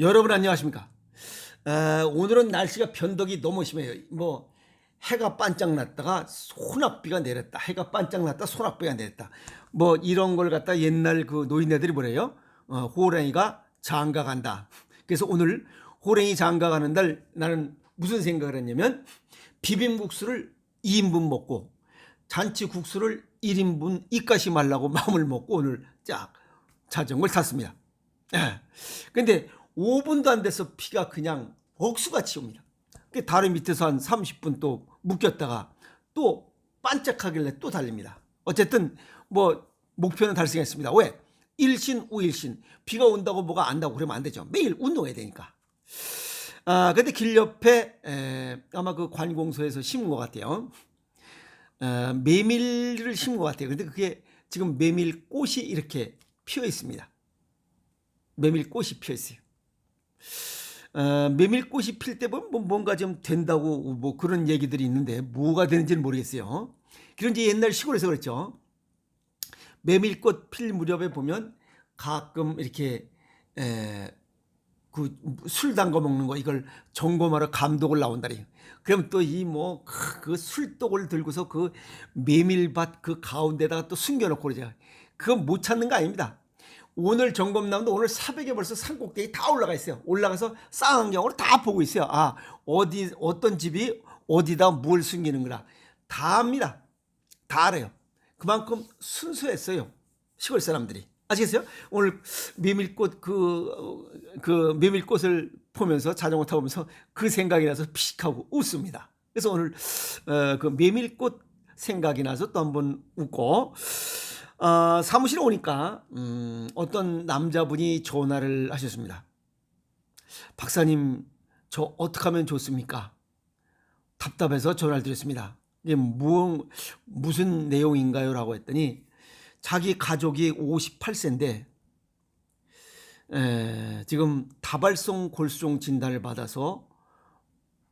여러분 안녕하십니까? 아, 오늘은 날씨가 변덕이 너무 심해요. 뭐 해가 반짝 났다가 소낙비가 내렸다. 해가 반짝 났다 소낙비가 내렸다. 뭐 이런 걸 갖다 옛날 그 노인네들이 뭐래요? 어, 호랭이가 장가 간다. 그래서 오늘 호랭이 장가 가는 날 나는 무슨 생각을 했냐면 비빔국수를 2인분 먹고 잔치국수를 1인분 입가시 말라고 마음을 먹고 오늘 쫙 자전거를 탔습니다. 예. 근데 5분도 안 돼서 피가 그냥 억수같이 옵니다. 그 다리 밑에서 한 30분 또 묶였다가 또 반짝하길래 또 달립니다. 어쨌든 뭐 목표는 달성했습니다. 왜? 일신 우일신 비가 온다고 뭐가 안다고 그러면 안 되죠. 매일 운동해야 되니까. 아 근데 길 옆에 에, 아마 그 관공서에서 심은 것 같아요. 어, 메밀을 심은 것 같아요. 근데 그게 지금 메밀 꽃이 이렇게 피어 있습니다. 메밀 꽃이 피어 있어요. 어, 메밀꽃이 필 때 보면 뭐 뭔가 좀 된다고 뭐 그런 얘기들이 있는데 뭐가 되는지는 모르겠어요. 그런 이제 옛날 시골에서 그랬죠. 메밀꽃 필 무렵에 보면 가끔 이렇게 에, 그 술 담궈 먹는 거 이걸 점검하러 감독을 나온다리. 그럼 또 이 뭐 그 술독을 들고서 그 메밀밭 그 가운데다가 또 숨겨놓고 그러죠. 그거 못 찾는 거 아닙니다. 오늘 점검 나오는데 오늘 사백에 벌써 산꼭대기 다 올라가 있어요. 올라가서 쌍안경으로 다 보고 있어요. 아 어디 어떤 집이 어디다 뭘 숨기는 거라 다 압니다. 다 알아요. 그만큼 순수했어요. 시골 사람들이. 아시겠어요? 오늘 메밀꽃 그, 그 메밀꽃을 보면서 자전거 타보면서 그 생각이 나서 피식하고 웃습니다. 그래서 오늘 어, 그 메밀꽃 생각이 나서 또 한번 웃고 어, 사무실에 오니까 음, 어떤 남자분이 전화를 하셨습니다. 박사님 저 어떻게 하면 좋습니까? 답답해서 전화를 드렸습니다. 이게 무, 무슨 내용인가요? 라고 했더니 자기 가족이 58세인데 에, 지금 다발성 골수종 진단을 받아서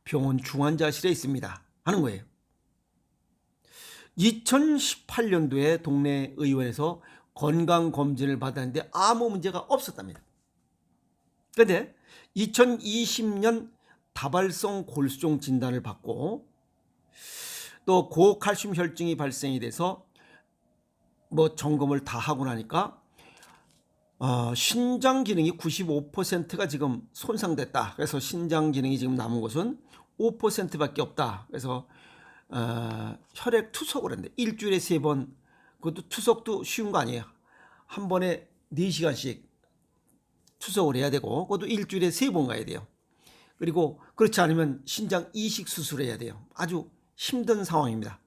병원 중환자실에 있습니다. 하는 거예요. 2018년도에 동네 의원에서 건강 검진을 받았는데 아무 문제가 없었답니다. 그런데 2020년 다발성 골수종 진단을 받고 또 고칼슘 혈증이 발생이 돼서 뭐 점검을 다 하고 나니까 어, 신장 기능이 95%가 지금 손상됐다. 그래서 신장 기능이 지금 남은 것은 5%밖에 없다. 그래서 어, 혈액 투석을 했는데 일주일에 세 번 그것도 투석도 쉬운 거 아니에요. 한 번에 4시간씩 투석을 해야 되고 그것도 일주일에 세 번 가야 돼요. 그리고 그렇지 않으면 신장 이식 수술을 해야 돼요. 아주 힘든 상황입니다.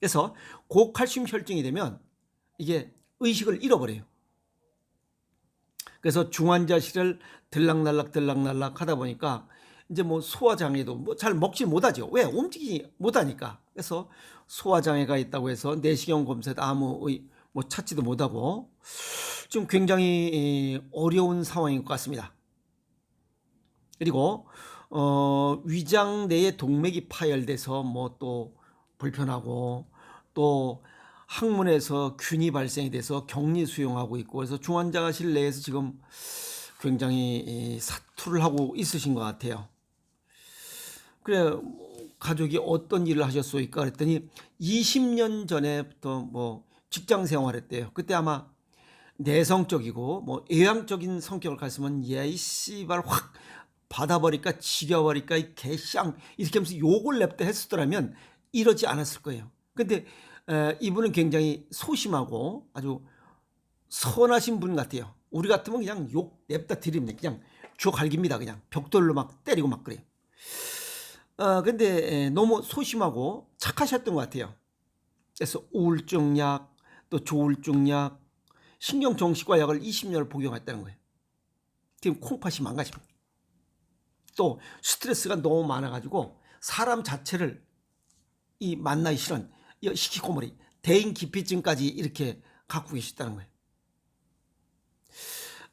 그래서 고칼슘 혈증이 되면 이게 의식을 잃어버려요. 그래서 중환자실을 들락날락 들락날락 하다 보니까 이제 뭐 소화장애도 뭐 잘 먹지 못하죠. 왜? 움직이지 못하니까. 그래서 소화장애가 있다고 해서 내시경 검사도 아무 의- 뭐 찾지도 못하고 좀 굉장히 어려운 상황인 것 같습니다. 그리고 어, 위장 내에 동맥이 파열돼서 뭐 또 불편하고 또 항문에서 균이 발생이 돼서 격리 수용하고 있고 그래서 중환자실 내에서 지금 굉장히 이 사투를 하고 있으신 것 같아요. 그래 뭐 가족이 어떤 일을 하셨소이까 그랬더니 20년 전에부터 뭐 직장 생활했대요. 그때 아마 내성적이고 뭐 외향적인 성격을 가졌으면 야이 씨발 확 받아버릴까 지겨버릴까 이 개쌍 이렇게 하면서 욕을 냅다 했었더라면 이러지 않았을 거예요. 근데 에, 이분은 굉장히 소심하고 아주 선하신 분 같아요. 우리 같으면 그냥 욕 냅다 드립니다. 그냥 주 갈깁니다. 그냥 벽돌로 막 때리고 막 그래요. 어, 근데 에, 너무 소심하고 착하셨던 것 같아요. 그래서 우울증약, 또 조울증약, 신경정신과 약을 20년을 복용했다는 거예요. 지금 콩팥이 망가집니다. 또 스트레스가 너무 많아가지고 사람 자체를 이 만나기 싫은 이 히키코모리 대인 기피증까지 이렇게 갖고 계시다는 거예요.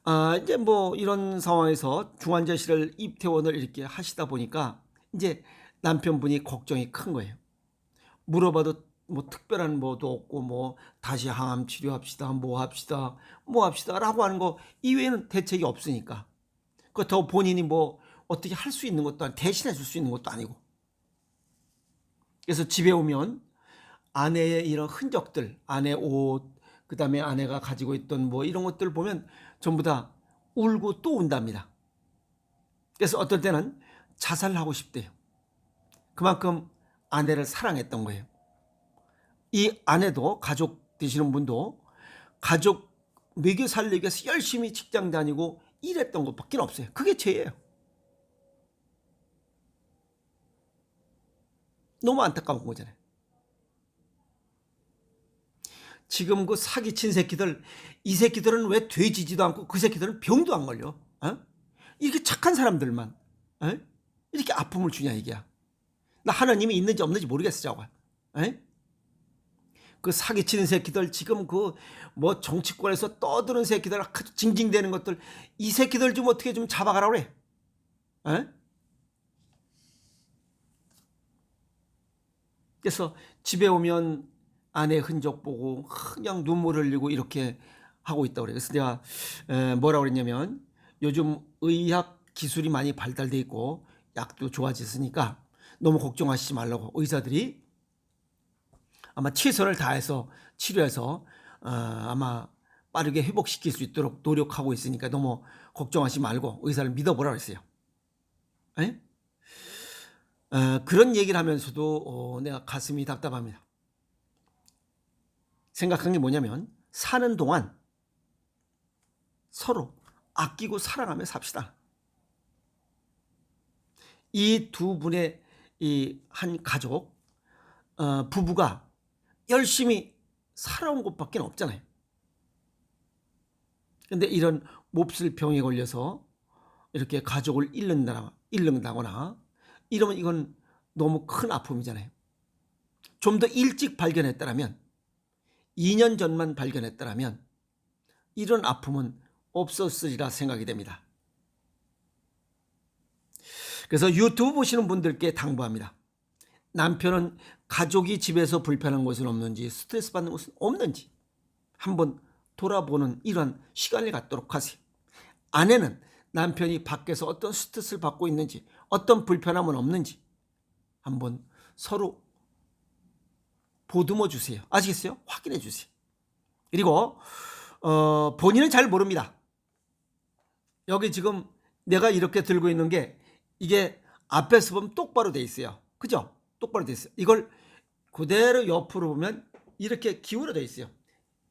아, 이제 뭐 이런 상황에서 중환자실을 입퇴원을 이렇게 하시다 보니까 이제 남편분이 걱정이 큰 거예요. 물어봐도 뭐 특별한 뭐도 없고 뭐 다시 항암 치료합시다 뭐 합시다 뭐 합시다라고 하는 거 이외에는 대책이 없으니까 그렇다고 본인이 뭐 어떻게 할 수 있는 것도 아니 대신해 줄 수 있는 것도 아니고. 그래서 집에 오면 아내의 이런 흔적들, 아내 옷, 그 다음에 아내가 가지고 있던 뭐 이런 것들 보면 전부 다 울고 또 운답니다. 그래서 어떨 때는 자살하고 싶대요. 그만큼 아내를 사랑했던 거예요. 이 아내도 가족 되시는 분도 가족 먹여 살리기 위해서 열심히 직장 다니고 일했던 것밖에 없어요. 그게 죄예요. 너무 안타까운 거잖아요. 지금 그 사기친 새끼들, 이 새끼들은 왜 돼지지도 않고 그 새끼들은 병도 안 걸려? 어? 이렇게 착한 사람들만 어? 이렇게 아픔을 주냐 이게야. 나 하나님이 있는지 없는지 모르겠어 저거. 어? 그 사기치는 새끼들 지금 그 뭐 정치권에서 떠드는 새끼들 징징대는 것들 이 새끼들 좀 어떻게 좀 잡아가라 그래. 어? 그래서 집에 오면 아내 흔적 보고 그냥 눈물 흘리고 이렇게 하고 있다고 그래요. 그래서 내가 에, 뭐라고 그랬냐면 요즘 의학 기술이 많이 발달돼 있고 약도 좋아졌으니까 너무 걱정하시지 말라고 의사들이 아마 최선을 다해서 치료해서 어, 아마 빠르게 회복시킬 수 있도록 노력하고 있으니까 너무 걱정하지 말고 의사를 믿어보라 그랬어요. 에? 어, 그런 얘기를 하면서도 어, 내가 가슴이 답답합니다. 생각한 게 뭐냐면 사는 동안 서로 아끼고 사랑하며 삽시다. 이 두 분의 이 한 가족 어, 부부가 열심히 살아온 것밖에 없잖아요. 근데 이런 몹쓸 병에 걸려서 이렇게 가족을 잃는다, 잃는다거나 이러면 이건 너무 큰 아픔이잖아요. 좀 더 일찍 발견했다면 2년 전만 발견했다면 이런 아픔은 없었으리라 생각이 됩니다. 그래서 유튜브 보시는 분들께 당부합니다. 남편은 가족이 집에서 불편한 것은 없는지 스트레스 받는 것은 없는지 한번 돌아보는 이런 시간을 갖도록 하세요. 아내는 남편이 밖에서 어떤 스트레스를 받고 있는지 어떤 불편함은 없는지 한번 서로 보듬어 주세요. 아시겠어요? 확인해 주세요. 그리고 어, 본인은 잘 모릅니다. 여기 지금 내가 이렇게 들고 있는 게 이게 앞에서 보면 똑바로 돼 있어요. 그죠? 똑바로 돼 있어요. 이걸 그대로 옆으로 보면 이렇게 기울어져 있어요.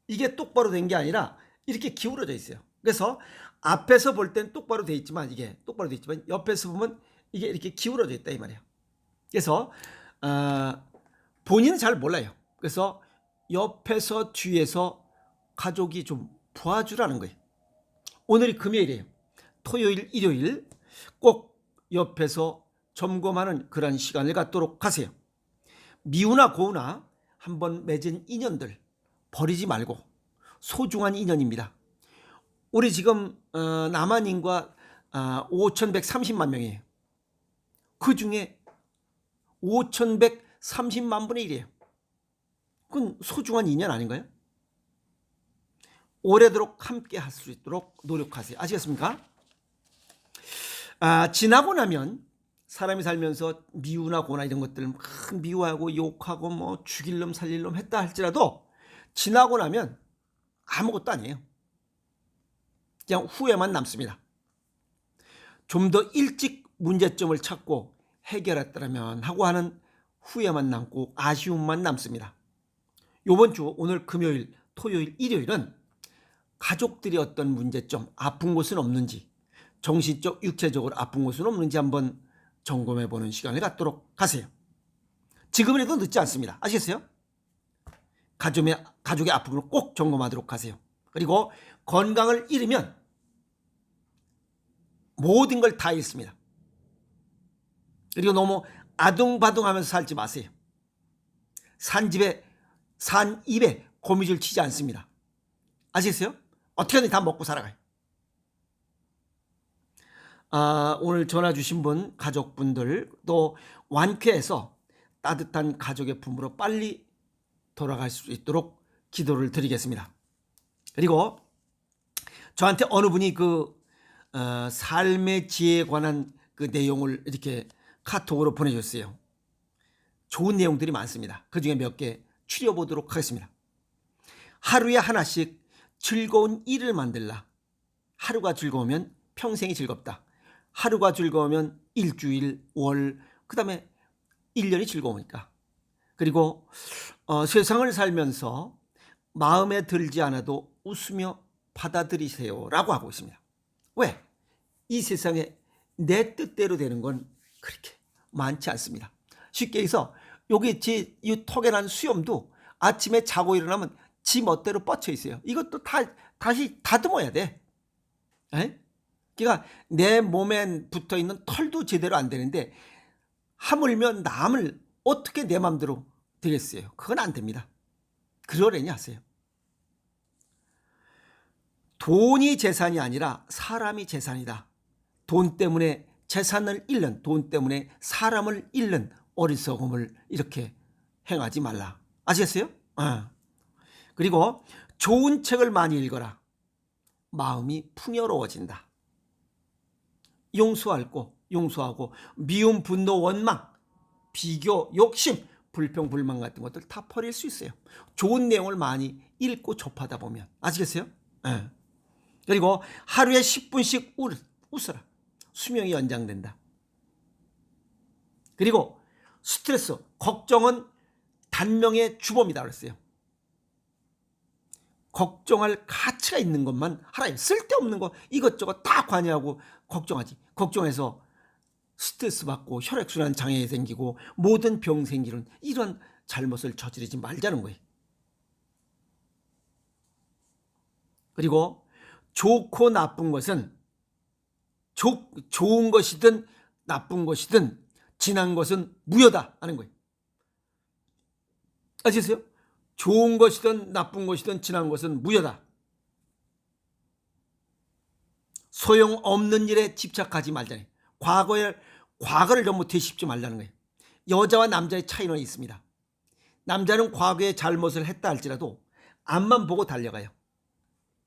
이게 똑바로 된 게 아니라 이렇게 기울어져 있어요. 그래서 앞에서 볼 땐 똑바로 돼 있지만 이게 똑바로 돼 있지만 옆에서 보면 이게 이렇게 기울어져 있다 이 말이에요. 그래서 어, 본인은 잘 몰라요. 그래서 옆에서 뒤에서 가족이 좀 도와주라는 거예요. 오늘이 금요일이에요. 토요일, 일요일 꼭 옆에서 점검하는 그런 시간을 갖도록 하세요. 미우나 고우나 한번 맺은 인연들 버리지 말고 소중한 인연입니다. 우리 지금 어, 남한인과 어, 5,130만 명이에요. 그 중에 5,130만 분의 1이에요. 그건 소중한 인연 아닌가요? 오래도록 함께 할 수 있도록 노력하세요. 아시겠습니까? 아, 지나고 나면 사람이 살면서 미우나 고나 이런 것들 막 미워하고 욕하고 뭐 죽일 놈 살릴 놈 했다 할지라도 지나고 나면 아무것도 아니에요. 그냥 후회만 남습니다. 좀 더 일찍 문제점을 찾고 해결했더라면 하고 하는 후회만 남고 아쉬움만 남습니다. 요번 주 오늘 금요일, 토요일, 일요일은 가족들이 어떤 문제점, 아픈 곳은 없는지, 정신적, 육체적으로 아픈 곳은 없는지 한번 점검해 보는 시간을 갖도록 하세요. 지금이라도 늦지 않습니다. 아시겠어요? 가족의, 가족의 아픔을 꼭 점검하도록 하세요. 그리고 건강을 잃으면 모든 걸 다 잃습니다. 그리고 너무 아둥바둥하면서 살지 마세요. 산집에 산 입에 거미줄 치지 않습니다. 아시겠어요? 어떻게든 다 먹고 살아가요. 아, 오늘 전화 주신 분, 가족분들 또 완쾌해서 따뜻한 가족의 품으로 빨리 돌아갈 수 있도록 기도를 드리겠습니다. 그리고 저한테 어느 분이 그 어, 삶의 지혜에 관한 그 내용을 이렇게 카톡으로 보내줬어요. 좋은 내용들이 많습니다. 그 중에 몇 개 추려보도록 하겠습니다. 하루에 하나씩 즐거운 일을 만들라. 하루가 즐거우면 평생이 즐겁다. 하루가 즐거우면 일주일, 월, 그 다음에 1년이 즐거우니까. 그리고 어, 세상을 살면서 마음에 들지 않아도 웃으며 받아들이세요. 라고 하고 있습니다. 왜? 이 세상에 내 뜻대로 되는 건 그렇게 많지 않습니다. 쉽게 해서 여기 제 이 턱에 난 수염도 아침에 자고 일어나면 지 멋대로 뻗쳐 있어요. 이것도 다 다시 다듬어야 돼. 에? 그러니까 내 몸에 붙어 있는 털도 제대로 안 되는데 하물며 남을 어떻게 내 맘대로 되겠어요? 그건 안 됩니다. 그러려니 하세요. 돈이 재산이 아니라 사람이 재산이다. 돈 때문에 재산을 잃는 돈 때문에 사람을 잃는 어리석음을 이렇게 행하지 말라. 아시겠어요? 어. 그리고 좋은 책을 많이 읽어라. 마음이 풍요로워진다. 용서하고 용서하고 미움, 분노, 원망, 비교, 욕심, 불평, 불만 같은 것들 다 버릴 수 있어요. 좋은 내용을 많이 읽고 접하다 보면 아시겠어요? 예. 그리고 하루에 10분씩 웃, 웃어라. 수명이 연장된다. 그리고 스트레스, 걱정은 단명의 주범이다 그랬어요. 걱정할 가치가 있는 것만 하라. 쓸데없는 거 이것저것 다 관여하고 걱정하지. 걱정해서 스트레스 받고 혈액순환 장애 생기고 모든 병 생기는 이런 잘못을 저지르지 말자는 거예요. 그리고 좋고 나쁜 것은 좋, 좋은 것이든 나쁜 것이든 지난 것은 무효다 하는 거예요. 아시겠어요? 좋은 것이든 나쁜 것이든 지난 것은 무효다. 소용없는 일에 집착하지 말자니. 과거에 과거를 너무 되씹지 말라는 거예요. 여자와 남자의 차이는 있습니다. 남자는 과거에 잘못을 했다 할지라도 앞만 보고 달려가요.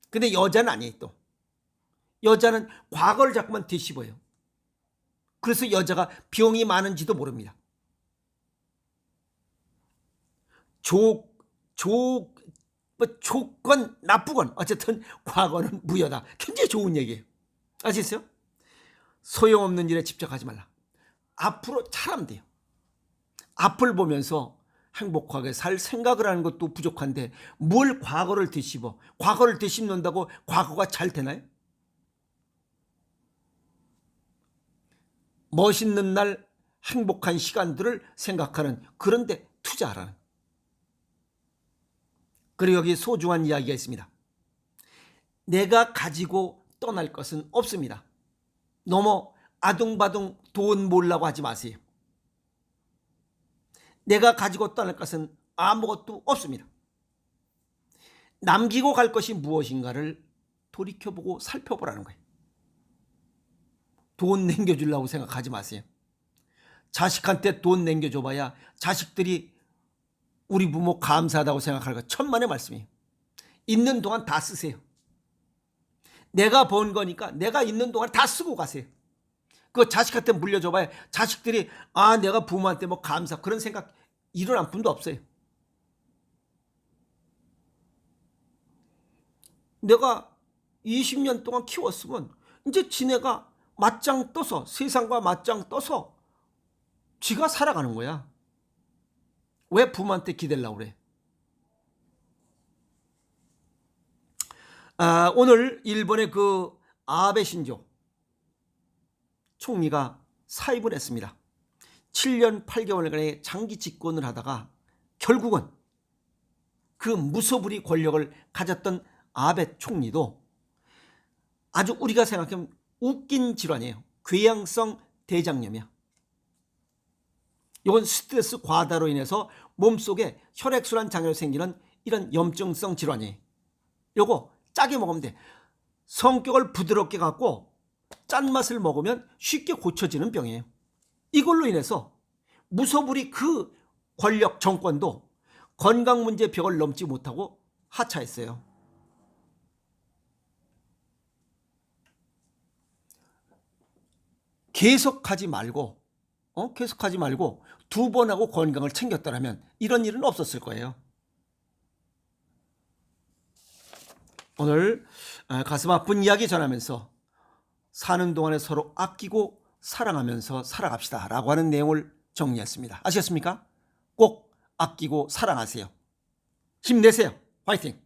근데 여자는 아니에요 또. 여자는 과거를 자꾸만 뒤집어요. 그래서 여자가 병이 많은지도 모릅니다. 조, 조, 뭐 조건 나쁘건 어쨌든 과거는 무효다. 굉장히 좋은 얘기예요. 아시겠어요? 소용없는 일에 집착하지 말라. 앞으로 잘하면 돼요. 앞을 보면서 행복하게 살 생각을 하는 것도 부족한데 뭘 과거를 뒤집어? 과거를 뒤집는다고 과거가 잘 되나요? 멋있는 날 행복한 시간들을 생각하는 그런데 투자하라는. 그리고 여기 소중한 이야기가 있습니다. 내가 가지고 떠날 것은 없습니다. 너무 아둥바둥 돈 몰라고 하지 마세요. 내가 가지고 떠날 것은 아무것도 없습니다. 남기고 갈 것이 무엇인가를 돌이켜보고 살펴보라는 거예요. 돈 남겨주려고 생각하지 마세요. 자식한테 돈 남겨줘봐야 자식들이 우리 부모 감사하다고 생각할 거 천만의 말씀이에요. 있는 동안 다 쓰세요. 내가 번 거니까 내가 있는 동안 다 쓰고 가세요. 그 자식한테 물려줘봐야 자식들이 아 내가 부모한테 뭐 감사 그런 생각 일어난 분도 없어요. 내가 20년 동안 키웠으면 이제 지네가 맞짱 떠서 세상과 맞짱 떠서 지가 살아가는 거야. 왜 부모한테 기대려고 그래? 아, 오늘 일본의 그 아베 신조 총리가 사임을 했습니다. 7년 8개월간의 장기 집권을 하다가 결국은 그 무소불위 권력을 가졌던 아베 총리도 아주 우리가 생각하면 웃긴 질환이에요. 궤양성 대장염이야. 이건 스트레스 과다로 인해서 몸속에 혈액순환 장애로 생기는 이런 염증성 질환이에요. 요거 짜게 먹으면 돼. 성격을 부드럽게 갖고 짠맛을 먹으면 쉽게 고쳐지는 병이에요. 이걸로 인해서 무소불위 그 권력 정권도 건강 문제 벽을 넘지 못하고 하차했어요. 계속하지 말고 어? 계속하지 말고 두 번 하고 건강을 챙겼더라면 이런 일은 없었을 거예요. 오늘 아, 가슴 아픈 이야기 전하면서 사는 동안에 서로 아끼고 사랑하면서 살아갑시다 라고 하는 내용을 정리했습니다. 아시겠습니까? 꼭 아끼고 사랑하세요. 힘내세요. 화이팅!